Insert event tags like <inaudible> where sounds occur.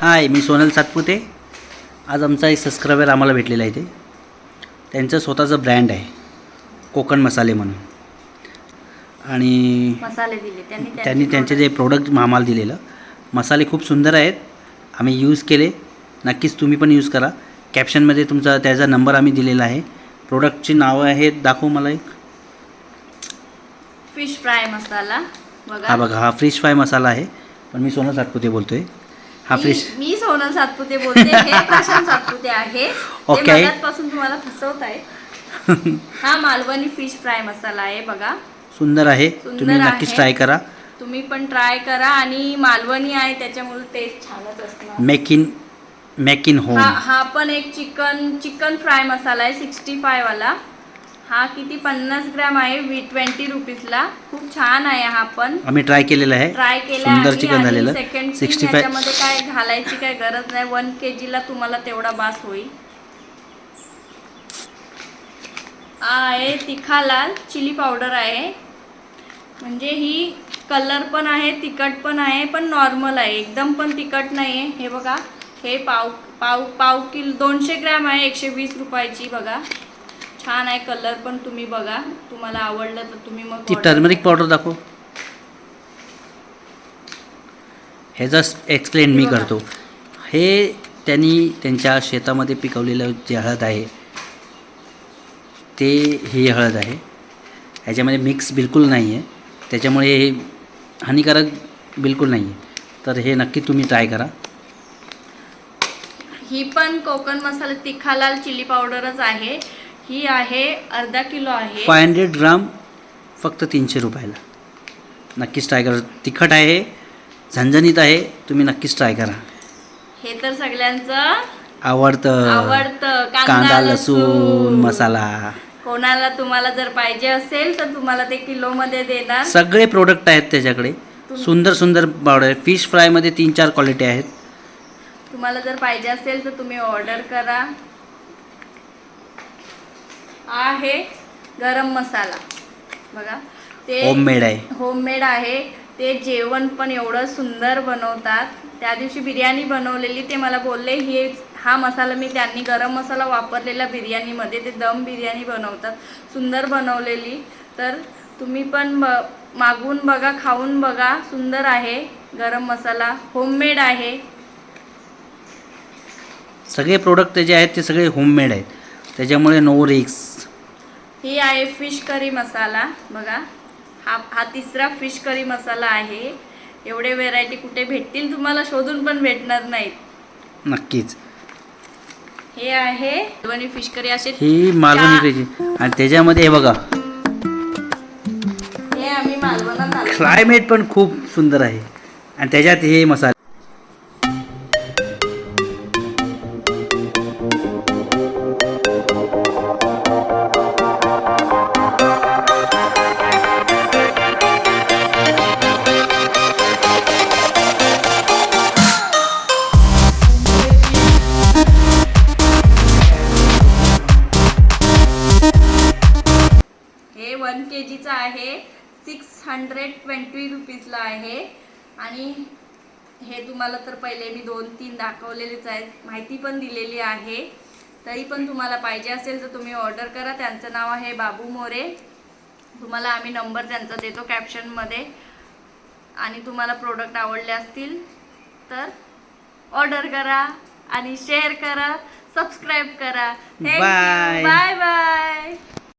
हाय मी सोनल सातपुते. आज आमचा एक सबस्क्रायबर आम्हाला भेटलेला आहे ते त्यांचं स्वतःचं ब्रँड आहे कोकण मसाले म्हणून. आणि मसाले दिले त्यांनी त्यांचे जे प्रोडक्ट आम्हाला दिलेलं मसाले खूप सुंदर आहेत आम्ही यूज केले. नक्कीच तुम्ही पण यूज करा. कॅप्शनमध्ये तुमचा त्याचा नंबर आम्ही दिलेला आहे. प्रोडक्टची नावं आहेत दाखवू मला एक. Fish fry masala. हा बघा हा फ्रिश फ्राय मसाला आहे. पण मी सोनल सातपुते बोलतो आहे हा मी- सोनल सातपुते बोलते हे <laughs> प्रशांत सातपुते आहे. Okay. पासून तुम्हाला फसवत आहे <laughs> हा मालवणी फिश फ्राय मसाला आहे बघा. सुंदर आहे. तुम्ही नक्कीच. ट्राय करा. तुम्ही पण ट्राय करा आणि मालवणी आहे त्याच्यामुळे टेस्ट छानच असणार. Make in make in home हा हा पण एक चिकन चिकन फ्राय मसाला आहे सिक्स्टी फाय वाला. हा किती पन्नास ग्रॅम आहे? वी ट्वेंटी रुपीजला. खूप छान आहे हा पण. आम्ही ट्राय केलेलं आहे. ट्राय केला सुंदर चिकन झालेलं. सेकंड सिक्स्टी फाय काय घालायची काय गरज नाही. वन के जीला तुम्हाला तेवढा बास होईल. आहे तिखा लाल चिली पावडर आहे. म्हणजे ही कलर पण आहे तिखट पण आहे पण नॉर्मल आहे. एकदम पण तिखट नाही आहे हे बघा. हे पाव पाव पाव किलो दोनशे ग्रॅम आहे. एकशे वीस रुपयाची बघा. छान आहे कलर पण तुम्ही बघा. तुम्हाला आवडलं तर तुम्ही मग ती टर्मरिक पावडर दाखव. ह्याचा एक्सप्लेन मी. करतो. हे त्यांनी त्यांच्या शेतामध्ये पिकवलेलं जे हळद आहे ते ही हळद आहे. ह्याच्यामध्ये मिक्स बिलकुल नाही आहे त्याच्यामुळे हे हानिकारक बिलकुल नाही आहे तर हे नक्की तुम्ही ट्राय करा. ही पण कोकण मसाला तिखा लाल चिली पावडरच आहे. ही आहे अर्धा किलो आहे. फाय हंड्रेड ग्राम फक्त तीनशे रुपयाला. नक्कीच ट्राय करा. तिखट आहे झणझणीत आहे तुम्ही नक्कीच ट्राय करा. हे तर सगळ्यांचं आवडतं. आवडतं. कांदा लसूण. मसाला. कोणाला तुम्हाला जर पाहिजे असेल तर तुम्हाला ते किलो मध्ये देणार. सगळे प्रोडक्ट आहेत त्याच्याकडे. सुंदर सुंदर पावडर फिश फ्रायमध्ये तीन चार क्वालिटी आहेत. तुम्हाला जर पाहिजे असेल तर तुम्ही ऑर्डर करा. आहे गरम मसाला. बघा ते होममेड आहे. होममेड आहे. ते जेवण पण एवढं सुंदर बनवतात. त्या दिवशी बिर्याणी बनवलेली ते मला बोलले हे हा मसाला मी त्यांनी गरम मसाला वापरलेला बिर्याणीमध्ये ते दम बिर्याणी बनवतात. सुंदर बनवलेली. तर तुम्ही पण ब मागून बघा खाऊन बघा. सुंदर आहे गरम मसाला. होममेड आहे. सगळे प्रोडक्ट जे आहेत ते सगळे होममेड आहेत. त्याच्यामुळे नो रिक्स ही आहे फिश करी मसाला. बघा हा हा तिसरा फिश करी मसाला आहे. एवढे व्हेरायटी कुठे भेटतील तुम्हाला शोधून पण भेटणार नाहीत. नक्कीच. हे आहे मालवणी फिश करी असे ही मालवणी आणि त्याच्यामध्ये हे बघा. हे आम्ही मालवणात क्लायमेट पण खूप सुंदर आहे. आणि त्याच्यात हे मसाले वन के जीचं आहे सिक्स हंड्रेड ट्वेंटी रुपीजला आहे. आणि हे तुम्हाला तर पहिले मी दोन तीन दाखवलेलेच आहेत. माहिती पण दिलेली आहे. तरी पण तुम्हाला पाहिजे असेल तर तुम्ही ऑर्डर करा. त्यांचं नाव आहे बाबू मोरे. तुम्हाला आम्ही नंबर त्यांचा देतो कॅप्शनमध्ये आणि तुम्हाला प्रोडक्ट आवडले असतील तर ऑर्डर करा आणि शेअर करा सबस्क्राईब करा. Bye. बाय